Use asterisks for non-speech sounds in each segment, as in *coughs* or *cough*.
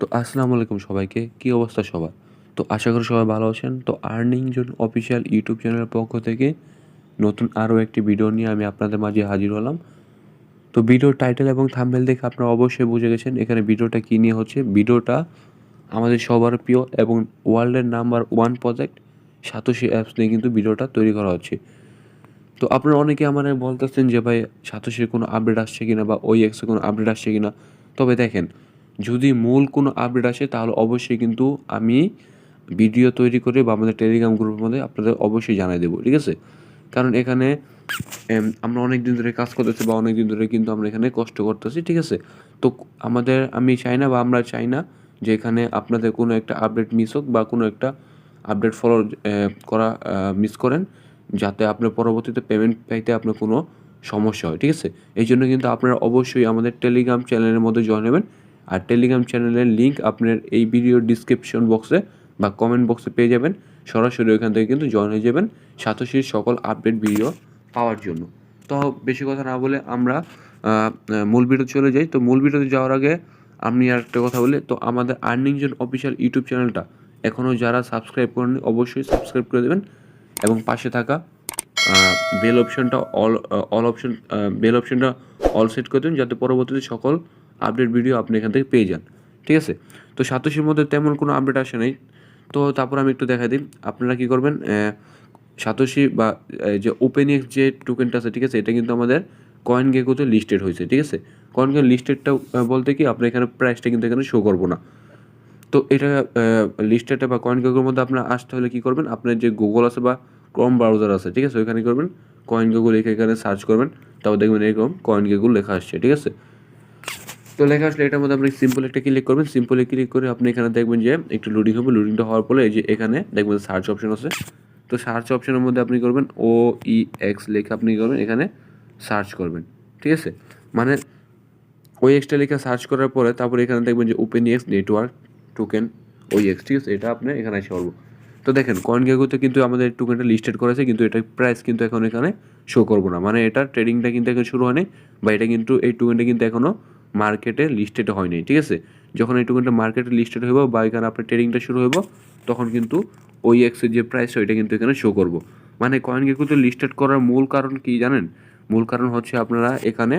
তো আসসালামু আলাইকুম সবাইকে। কী অবস্থা সবার? তো আশা করি সবাই ভালো আছেন। তো আর্নিং জোন অফিসিয়াল ইউটিউব চ্যানেলের পক্ষ থেকে নতুন আরও একটি ভিডিও নিয়ে আমি আপনাদের মাঝে হাজির হলাম। তো ভিডিওর টাইটেল এবং থাম্বনেল দেখে আপনারা অবশ্যই বুঝে গেছেন এখানে ভিডিওটা কী নিয়ে হচ্ছে। ভিডিওটা আমাদের সবার প্রিয় এবং ওয়ার্ল্ডের number one project Satoshi apps নিয়ে কিন্তু ভিডিওটা তৈরি করা হচ্ছে। তো আপনারা অনেকে আমার বলতেছেন যে, ভাই, সাতোশির কোনো আপডেট আসছে কিনা বা ওই এক্সে কোনো আপডেট আসছে কিনা? তবে দেখেন যদি মূল কোনো আপডেট আসে, তাহলে অবশ্যই কিন্তু আমি ভিডিও তৈরি করে বা আমাদের টেলিগ্রাম গ্রুপের মধ্যে আপনাদের অবশ্যই জানাই দেবো, ঠিক আছে? কারণ এখানে আমরা অনেক দিন ধরে কাজ করতেছি বা অনেক দিন ধরে কিন্তু আমরা এখানে কষ্ট করতেছি, ঠিক আছে? তো আমাদের, আমি চাই না বা আমরা চাই না যে এখানে আপনাদের কোনো একটা আপডেট মিস হোক বা কোনো একটা আপডেট ফলো করা মিস করেন, যাতে আপনার পরবর্তীতে পেমেন্ট পাইতে আপনার কোনো সমস্যা হয়, ঠিক আছে? এই জন্য কিন্তু আপনারা অবশ্যই আমাদের টেলিগ্রাম চ্যানেলের মধ্যে জয়েন হবেন। আর টেলিগ্রাম চ্যানেলের লিঙ্ক আপনার এই ভিডিওর ডিসক্রিপশন বক্সে বা কমেন্ট বক্সে পেয়ে যাবেন। সরাসরি ওইখান থেকে কিন্তু জয়েন হয়ে যাবেন সাতোশির সকল আপডেট ভিডিও পাওয়ার জন্য। তো বেশি কথা না বলে আমরা মূল ভিডিও চলে যাই। তো মূল ভিডিওতে যাওয়ার আগে আমি আর একটা কথা বলি, তো আমাদের আর্নিং জন অফিসিয়াল ইউটিউব চ্যানেলটা এখনও যারা সাবস্ক্রাইব করেনি অবশ্যই সাবস্ক্রাইব করে দেবেন এবং পাশে থাকা বেল অপশনটা অল অল অপশন বেল অপশনটা অল সেট করে দেবেন যাতে পরবর্তীতে সকল আপডেট ভিডিও আপনি এখান থেকে পেয়ে যান, ঠিক আছে? তো সাতোশির মধ্যে তেমন কোনো আপডেট আসে নাই। তো তারপর আমি একটু দেখা দিই, আপনারা কি করবেন সাতোশি বা যে ওপেন এক্স যে টোকেনটা আছে, ঠিক আছে, এটা কিন্তু আমাদের কয়েন গেকোতে লিস্টেড হয়েছে, ঠিক আছে? কয়েন গেক লিস্টেডটা বলতে কি আপনার এখানে প্রাইসটা কিন্তু এখানে শো করব না। তো এটা লিস্টেডটা বা কয়েন গেগুলোর মধ্যে আপনার আসতে হলে কী করবেন, আপনার যে গুগল আছে বা ক্রম ব্রাউজার আছে, ঠিক আছে, ওইখানে করবেন কয়েন গেগুল লিখে এখানে সার্চ করবেন, তারপর দেখবেন এরকম কয়েন গেগুল লেখা আসছে, ঠিক আছে? তো লেখা আসলে এটার মধ্যে আপনি সিম্পল একটা ক্লিক করবেন। সিম্পলে ক্লিক করে আপনি এখানে দেখবেন যে একটু লোডিং হবে। লোডিংটা হওয়ার পরে এই যে এখানে দেখবেন সার্চ অপশন আছে। তো সার্চ অপশনের মধ্যে আপনি করবেন ও ই এক্স লেখা আপনি করবেন। এখানে সার্চ করবেন। ঠিক আছে? মানে ওই এক্সটা লেখা সার্চ করার পরে তারপরে এখানে দেখবেন যে ওপেন এক্স নেটওয়ার্ক টোকেন ওই এক্স ঠিক আছে? এটা আপনি এখানে এসে পারব তো দেখেন কয়েন গেগোতে কিন্তু আমাদের টোকেনটা লিস্টেড করেছে, কিন্তু এটা প্রাইস কিন্তু এখন এখানে শো করব না। মানে এটা ট্রেডিংটা কিন্তু এখন শুরু হয়নি, বা এটা কিন্তু এই টোকেনটা কিন্তু এখনও মার্কেটে লিস্টেড হয়নি, ঠিক আছে? যখন এই টোকেনটা মার্কেটে লিস্টেড হইব বা এখানে আপনার ট্রেডিংটা শুরু হইব, তখন কিন্তু ওই এক্সের যে প্রাইস ওইটা কিন্তু এখানে শো করব। মানে কয়েন গেগোতে লিস্টেড করার মূল কারণ কি জানেন? মূল কারণ হচ্ছে আপনারা এখানে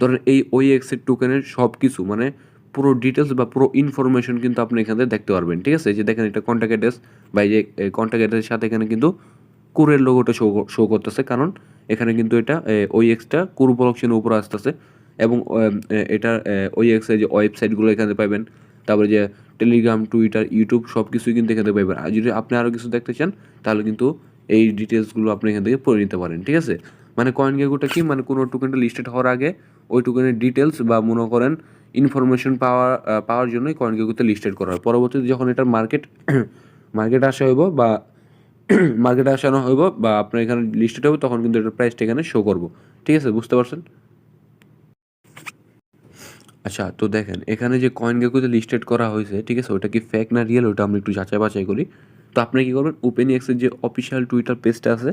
ধরেন এই ওই এক্সের টোকেনের সব কিছু মানে পুরো ডিটেলস বা পুরো ইনফরমেশন কিন্তু আপনি এখান দেখতে পারবেন, ঠিক আছে? যে দেখেন একটা কন্ট্যাক্ট অ্যাড্রেস বা এই যে কন্ট্যাক্ট অ্যাড্রেসের সাথে এখানে কিন্তু কুরের লোগোটা শো শো করতেছে। কারণ এখানে কিন্তু এটা ওই এক্সটা কুর প্রোডাকশনের উপরে আসতেছে। এবং এটা ওই এক্সের যে ওয়েবসাইটগুলো এখানে পাবেন, তারপরে যে টেলিগ্রাম টুইটার ইউটিউব সব কিছুই কিন্তু এখান পাবেন। আর যদি আপনি আরও কিছু দেখতে চান, তাহলে কিন্তু এই ডিটেলসগুলো আপনি এখান থেকে পড়ে নিতে পারেন, ঠিক আছে? মানে কয়েন গেগুটা কি? মানে কোনো টোকেনটা লিস্টেড হওয়ার আগে ওই টোকেনের ডিটেলস বা মনে করেন ইনফরমেশন পাওয়ার পাওয়ার জন্যই কয়েন গেগুতে লিস্টেড করা হয়। পরবর্তীতে যখন এটার মার্কেট মার্কেট *coughs* আসা হইব বা *coughs* মার্কেটে আসানো হইব বা আপনার এখানে লিস্টেড হবে তখন কিন্তু এটার প্রাইসটা এখানে শো করব, ঠিক আছে? বুঝতে পারছেন? আচ্ছা তো দেখেন, এখানে যে কয়েন গেকুতে লিস্টেড করা হয়েছে, ঠিক আছে, ওটা কি ফেক না রিয়েল ওটা আমরা একটু যাচাই বাছাই করি। তো আপনি কী করবেন? ওপেন এক্সের যে অফিসিয়াল টুইটার পেজটা আছে,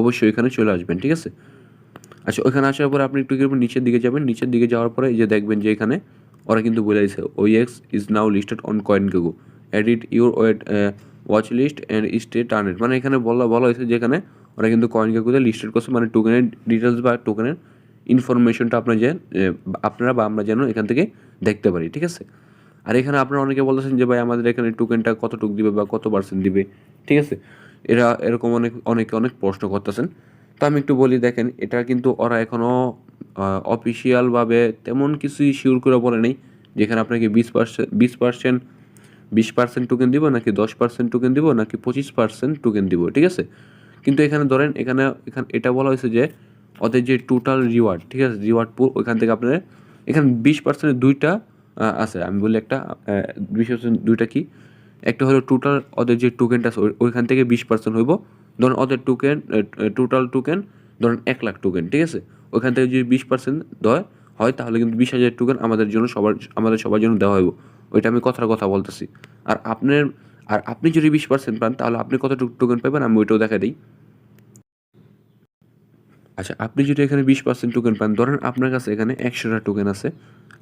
অবশ্যই এখানে চলে আসবেন, ঠিক আছে? আচ্ছা ওইখানে আসার পরে আপনি একটু কি করবেন? নিচের দিকে যাবেন। নিচের দিকে যাওয়ার পরে যে দেখবেন যে এখানে ওরা কিন্তু বলে দিয়েছে ওই X is now listed on CoinGecko edit your wait watch list and stay tuned মানে এখানে বলা বলা হয়েছে যেখানে ওরা কিন্তু কয়েন গেগোতে লিস্টেড করছে। মানে টোকেনের ডিটেলস বা টোকেনের ইনফরমেশনটা আপনার যে আপনারা বা আমরা যেন এখান থেকে দেখতে পারি, ঠিক আছে? আর এখানে আপনারা অনেকে বলতেছেন যে, ভাই, আমাদের এখানে টোকেনটা কতটুক দিবে বা কত পার্সেন্ট দিবে? ঠিক আছে? এরা এরকম অনেক, অনেকে অনেক প্রশ্ন করতেছেন। তো আমি একটু বলি, দেখেন, এটা কিন্তু ওরা এখনও অফিসিয়ালভাবে তেমন কিছুই শিওর করে বলে নেই, যেখানে আপনাকে বিশ পার্সেন্ট বিশ পার্সেন্ট বিশ পার্সেন্ট টোকেন দিব, নাকি দশ পার্সেন্ট টোকেন দিব, নাকি পঁচিশ পার্সেন্ট টোকেন দিব, ঠিক আছে? কিন্তু এখানে ধরেন, এখানে এখানে এটা বলা হয়েছে যে ওদের যে টোটাল রিওয়ার্ড ঠিক আছে? রিওয়ার্ড পুল ওইখান থেকে আপনার এখানে বিশ পার্সেন্টের দুইটা আছে। আমি বলি একটা বিশ পার্সেন্ট দুইটা কি? একটা হলো টোটাল ওদের যে টোকেনটা আছে ওই- ওইখান থেকে বিশ পার্সেন্ট হইব। ধরুন ওদের টোকেন টোটাল টোকেন ধরুন এক লাখ টোকেন ঠিক আছে? ওইখান থেকে যদি বিশ পার্সেন্ট দেয় হয় তাহলে কিন্তু বিশ হাজার টোকেন আমাদের জন্য সবার আমাদের সবার জন্য দেওয়া হইব। ওইটা আমি কথার কথা বলতেছি। আর আপনার আর আপনি যদি বিশ পার্সেন্ট পান তাহলে আপনি কত টোকেন পাবেন? আমি ওইটাও দেখা দিই। আচ্ছা আপনি যদি এখানে বিশ পার্সেন্ট টোকেন পান, ধরেন আপনার কাছে এখানে একশোটা টোকেন আছে,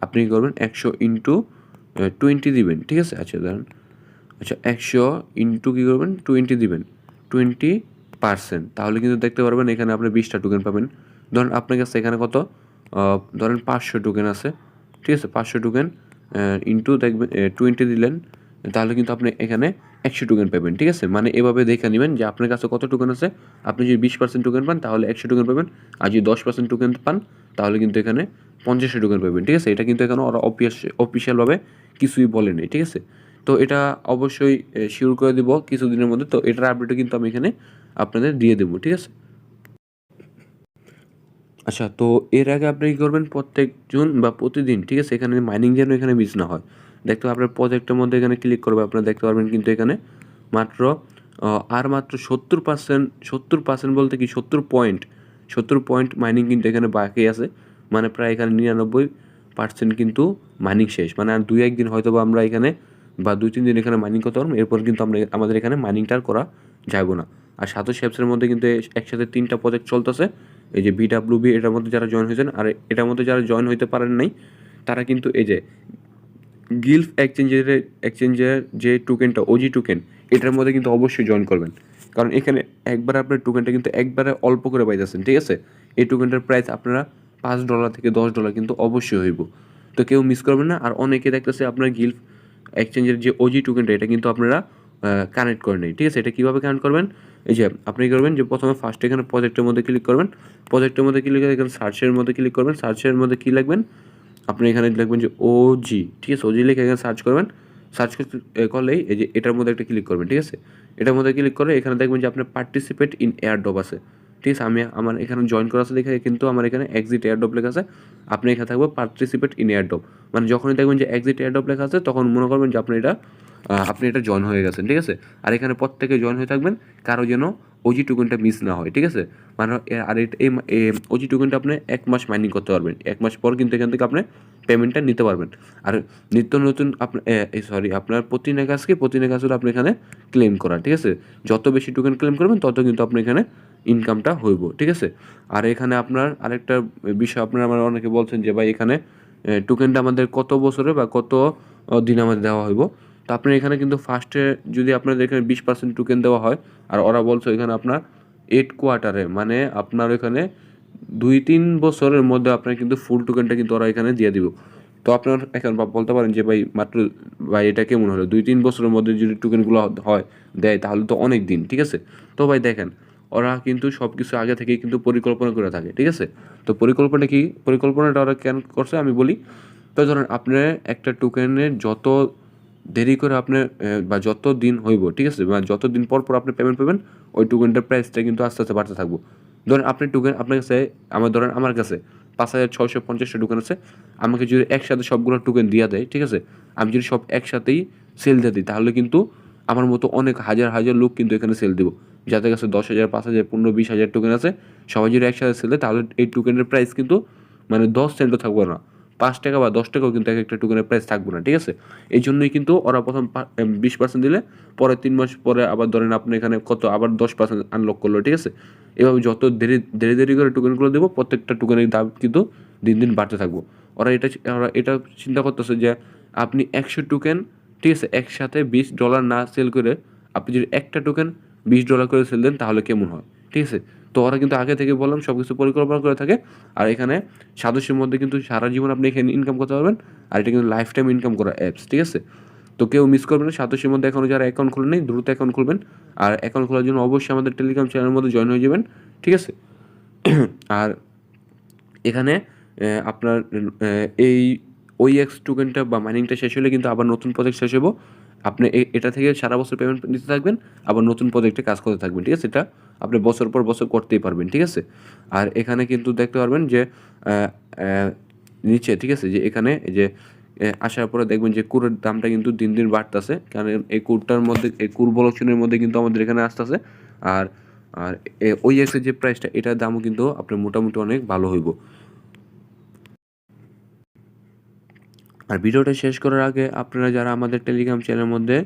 আপনি কী করবেন? একশো ইন্টু টোয়েন্টি দিবেন, ঠিক আছে? আচ্ছা ধরেন আচ্ছা একশো ইন্টু কী করবেন? টোয়েন্টি দিবেন টোয়েন্টি পার্সেন্ট তাহলে কিন্তু দেখতে পারবেন এখানে আপনি বিশটা টোকেন পাবেন। ধরেন আপনার কাছে এখানে কত? ধরেন পাঁচশো টোকেন আছে, ঠিক আছে? পাঁচশো টোকেন ইন্টু দেখবেন টোয়েন্টি দিলেন তাহলে কিন্তু আপনি এখানে একশো টোকেন পাবেন, ঠিক আছে? মানে এভাবে দেখে নেবেন যে আপনার কাছে কত টোকেন আছে। আপনি যদি বিশ পার্সেন্ট টোকেন পান, তাহলে একশো টোকেন পাবেন। আর যদি দশ পার্সেন্ট টোকেন পান, তাহলে কিন্তু এখানে পঞ্চাশটা টোকেন পাবেন, ঠিক আছে? এটা কিন্তু এখানে ওরা অফিসিয়ালভাবে কিছুই বলেনি, ঠিক আছে? তো এটা অবশ্যই শিওর করে দেবো কিছুদিনের মধ্যে। তো এটার আপডেটও কিন্তু আমি এখানে আপনাদের দিয়ে দেবো, ঠিক আছে? আচ্ছা তো এর আগে আপনি কী করবেন? প্রত্যেকজন বা প্রতিদিন, ঠিক আছে? এখানে মাইনিং যেন এখানে মিস না হয়। দেখতে আপনার প্রজেক্টের মধ্যে এখানে ক্লিক করবে, আপনারা দেখতে পারবেন কিন্তু এখানে মাত্র আর মাত্র সত্তর পার্সেন্ট সত্তর পার্সেন্ট বলতে কি, সত্তর পয়েন্ট সত্তর পয়েন্ট মাইনিং কিন্তু এখানে বাকি আছে। মানে প্রায় এখানে নিরানব্বই পার্সেন্ট কিন্তু মাইনিং শেষ। মানে আর দুই, একদিন হয়তো বা আমরা এখানে বা দুই, তিন দিন এখানে মাইনিং করতে পারব, এরপর কিন্তু আমরা আমাদের এখানে মাইনিংটা আর করা যাব না। আর সাতশ অ্যাপসের মধ্যে কিন্তু একসাথে তিনটা প্রজেক্ট চলতেছে। এই যে বিডাব্লিউবি এটার মধ্যে যারা জয়েন হয়েছেন, আর এটার মধ্যে যারা জয়েন হইতে পারেন নাই, তারা কিন্তু এই যে গিলফ এক্সচেঞ্জের এক্সচেঞ্জের যে টোকেনটা ওজি টোকেন এটার মধ্যে কিন্তু অবশ্যই জয়েন করবেন। কারণ এখানে একবার আপনার টোকেনটা কিন্তু একবারে অল্প করে পাইতেছেন, ঠিক আছে? এই টোকেনটার প্রাইস আপনারা পাঁচ ডলার থেকে দশ ডলার কিন্তু অবশ্যই হইব। তো কেউ মিস করবেন না, আর অনেকে দেখতেছে আপনার গিলফ এক্সচেঞ্জের যে ওজি টোকেনটা এটা কিন্তু আপনারা কানেক্ট করে নেই, ঠিক আছে? এটা কীভাবে কানেক্ট করবেন? এই যে আপনি করবেন? যে প্রথমে ফার্স্ট এখানে প্রজেক্টের মধ্যে ক্লিক করবেন। প্রজেক্টের মধ্যে ক্লিক করে এখানে সার্চের মধ্যে ক্লিক করবেন। সার্চের মধ্যে কী লিখবেন? আপনি এখানে লিখবেন যে ও জি ঠিক আছে? ওজি লিখে এখানে সার্চ করবেন। সার্চ করলেই এই যে এটার মধ্যে একটা ক্লিক করবেন, ঠিক আছে? এটার মধ্যে ক্লিক করে এখানে দেখবেন যে আপনার পার্টিসিপেট ইন এয়ার ডব আছে। ঠিক আছে আমি আমার এখানে জয়েন করা আছে দেখে কিন্তু আমার এখানে এক্সিট এয়ার ডপ লেখা আছে। আপনি এখানে থাকবে পার্টিসিপেট ইন এয়ার ডপ মানে যখনই দেখবেন যে এক্সিট এয়ার ডপ লেখা আছে, তখন মনে করবেন যে আপনি এটা আপনি এটা জয়েন হয়ে গেছেন, ঠিক আছে? আর এখানে প্রত্যেকে জয়েন হয়ে থাকবেন, কারও যেন ওজি টোকেনটা মিস না হয়, ঠিক আছে? মানে আর এই ওজি টোকেনটা আপনি এক মাস মাইনিং করতে পারবেন। এক মাস পর কিন্তু এখান থেকে আপনি পেমেন্টটা নিতে পারবেন। আর নিত্য নতুন আপনার সরি আপনার প্রতি নেগাসকে প্রতি নেগাসগুলো আপনি এখানে ক্লেম করা ঠিক আছে? যত বেশি টোকেন ক্লেম করবেন, তত কিন্তু আপনি এখানে ইনকামটা হইব, ঠিক আছে? আর এখানে আপনার আরেকটা বিষয়, আপনারা আমার অনেকে বলছেন যে, ভাই, এখানে টোকেনটা আমাদের কত বছরে বা কত দিন আমাদের দেওয়া হইব? তো আপনার এখানে কিন্তু ফার্স্টে যদি আপনাদের এখানে বিশ পার্সেন্ট টোকেন দেওয়া হয়, আর ওরা বলছে এখানে আপনার এইট কোয়ার্টারে মানে আপনার এখানে দুই তিন বছরের মধ্যে আপনার কিন্তু ফুল টোকেনটা কিন্তু ওরা এখানে দিয়ে দিব। তো আপনার এখন বলতে পারেন যে, ভাই, মাত্র, ভাই, এটা কেমন হলো? দুই তিন বছরের মধ্যে যদি টোকেনগুলো হয়, দেয়, তাহলে তো অনেক দিন, ঠিক আছে? তো ভাই, দেখেন ওরা কিন্তু সব কিছু আগে থেকেই কিন্তু পরিকল্পনা করে থাকে, ঠিক আছে? তো পরিকল্পনা কি? পরিকল্পনাটা ওরা কেন করছে? আমি বলি, তো ধরেন আপনার একটা টোকেনের যত দেরি করে আপনি বা যত দিন হইব, ঠিক আছে? বা যত দিন পর পর আপনি পেমেন্ট পাবেন, ওই টোকেনটার প্রাইসটা কিন্তু আস্তে আস্তে বাড়তে থাকব। ধরেন আপনি টোকেন আপনার কাছে, আমার ধরেন আমার কাছে পাঁচ হাজার ছয়শো পঞ্চাশটা টোকেন আছে, আমাকে যদি একসাথে সবগুলো টোকেন দিয়ে দেয়, ঠিক আছে? আমি যদি সব একসাথেই সেল দিয়ে দিই, তাহলে কিন্তু আমার মতো অনেক হাজার হাজার লোক কিন্তু এখানে সেল দিব। যাদের কাছে দশ হাজার, পাঁচ হাজার, পনেরো, বিশ হাজার টোকেন আছে, সবাই যদি একসাথে সেলে তাহলে এই টোকেনের প্রাইস কিন্তু মানে দশ সেন্টও থাকবে না। পাঁচ টাকা বা দশ টাকাও কিন্তু এক একটা টোকেনের প্রাইস থাকবে না, ঠিক আছে? এই জন্যই কিন্তু ওরা প্রথম বিশ পার্সেন্ট দিলে পরে তিন মাস পরে আবার ধরেন আপনি এখানে কত, আবার দশ পার্সেন্ট আনলক করল, ঠিক আছে? এভাবে যত দেরি দেরি দেরি করে টোকেনগুলো দেবো, প্রত্যেকটা টোকেনের দাম কিন্তু দিন দিন বাড়তে থাকব। ওরা এটা ওরা এটা চিন্তা করতেছে যে আপনি একশো টোকেন ঠিক আছে? একসাথে বিশ ডলার না সেল করে আপনি যদি একটা টোকেন বিশ ডলার করে সেল দেন, তাহলে কেমন হয়? ঠিক আছে? তো ওরা কিন্তু আগে থেকে বললাম সব কিছু পরিকল্পনা করে থাকে। আর এখানে সদস্যের মধ্যে কিন্তু সারা জীবন আপনি এখানে ইনকাম করতে পারবেন, আর এটা কিন্তু লাইফ টাইম ইনকাম করা অ্যাপস ঠিক আছে? তো কেউ মিস করবেন না, সদস্যের মধ্যে এখনও যারা অ্যাকাউন্ট খুলে নেই, দ্রুত অ্যাকাউন্ট খুলবেন। আর অ্যাকাউন্ট খোলার জন্য অবশ্যই আমাদের টেলিগ্রাম চ্যানেলের মধ্যে জয়েন হয়ে যাবেন, ঠিক আছে? *clears throat* আর এখানে আপনার এই ওই এক্স টোকেনটা বা মাইনিংটা শেষ হলে কিন্তু আবার নতুন প্রজেক্ট শেষ হব আপনি এটা থেকে সারা বছর পেমেন্ট নিতে থাকবেন, আবার নতুন প্রজেক্টে কাজ করতে থাকবেন, ঠিক আছে? এটা আপনি বছর পর বছর করতেই পারবেন, ঠিক আছে? আর এখানে কিন্তু দেখতে পারবেন যে নিচে, ঠিক আছে? যে এখানে যে আসার পরে দেখবেন যে কুরের দামটা কিন্তু দিন দিন বাড়তেছে। কারণ এই কুরটার মধ্যে, এই কুর বলকশনের মধ্যে কিন্তু আমাদের এখানে আসতেছে। আর আর ওই এক্সের যে প্রাইসটা এটার দামও কিন্তু আপনার মোটামুটি অনেক ভালো হইব। আর ভিডিওটা শেষ করার আগে আপনারা যারা আমাদের টেলিগ্রাম চ্যানেলের মধ্যে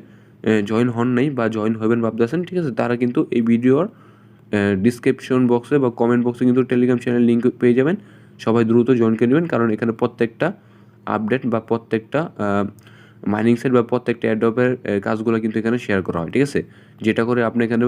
জয়েন হন নাই বা জয়েন হবেন ভাবতেছেন, ঠিক আছে, তারা কিন্তু এই ভিডিওর ডিসক্রিপশন বক্সে বা কমেন্ট বক্সে কিন্তু টেলিগ্রাম চ্যানেল লিঙ্ক পেয়ে যাবেন। সবাই দ্রুত জয়েন করে নেবেন, কারণ এখানে প্রত্যেকটা আপডেট বা প্রত্যেকটা মাইনিং সাইট বা প্রত্যেকটা অ্যাডপের কাজগুলো কিন্তু এখানে শেয়ার করা হয়, ঠিক আছে? যেটা করে আপনি এখানে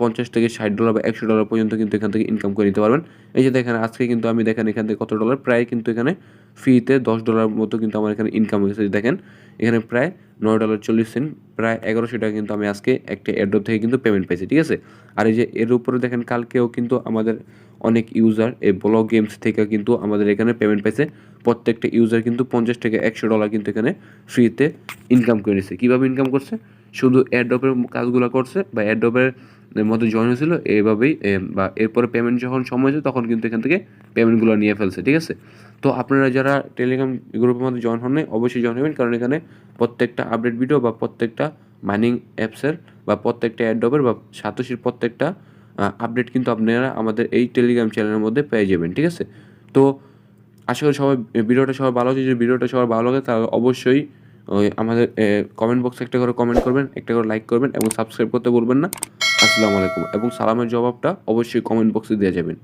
পঞ্চাশ থেকে ষাট ডলার বা একশো ডলার পর্যন্ত কিন্তু এখান থেকে ইনকাম করে নিতে পারবেন। এই যে দেখেন, আজকে কিন্তু আমি দেখেন এখান থেকে কত ডলার প্রায় কিন্তু এখানে ফ্রিতে দশ ডলার মতো কিন্তু আমার এখানে ইনকাম হয়েছে। দেখেন, এখানে প্রায় নয় ডলার চল্লিশ সেন্ট প্রায় এগারোশো টাকা কিন্তু আমি আজকে একটা অ্যাড্রপ থেকে কিন্তু পেমেন্ট পেয়েছি, ঠিক আছে? আর এই যে এর উপরে দেখেন, কালকেও কিন্তু আমাদের অনেক ইউজার এই ব্লগ গেমস থেকে কিন্তু আমাদের এখানে পেমেন্ট পেয়েছে। প্রত্যেকটা ইউজার কিন্তু পঞ্চাশ থেকে একশো ডলার কিন্তু এখানে ফ্রিতে ইনকাম করে নিচ্ছে কীভাবে ইনকাম করছে? শুধু অ্যাড্রপের কাজগুলো করছে বা অ্যাড্রপের মধ্যে জয়েন হয়েছিল এইভাবেই বা এরপরে পেমেন্ট যখন সময় হয়েছে, তখন কিন্তু এখান থেকে পেমেন্টগুলো নিয়ে ফেলছে, ঠিক আছে? তো আপনারা যারা টেলিগ্রাম গ্রুপের মধ্যে জয়েন হন নাই অবশ্যই জয়েন হবেন, কারণ এখানে প্রত্যেকটা আপডেট ভিডিও বা প্রত্যেকটা মাইনিং অ্যাপসের বা প্রত্যেকটা অ্যাড্রপের বা সাতোশির প্রত্যেকটা আপডেট কিন্তু আপনারা আমাদের এই টেলিগ্রাম চ্যানেলের মধ্যে পেয়ে যাবেন, ঠিক আছে? তো আশা করি সবাই ভিডিওটা সবার ভালো হচ্ছে যদি ভিডিওটা সবার ভালো লাগে, তাহলে অবশ্যই ওই আমাদের কমেন্ট বক্সে একটা করে কমেন্ট করবেন, একটা করে লাইক করবেন এবং সাবস্ক্রাইব করতে বলবেন না। আসসালামু আলাইকুম এবং সালামের জবাবটা অবশ্যই কমেন্ট বক্সে দেওয়া যাবেন।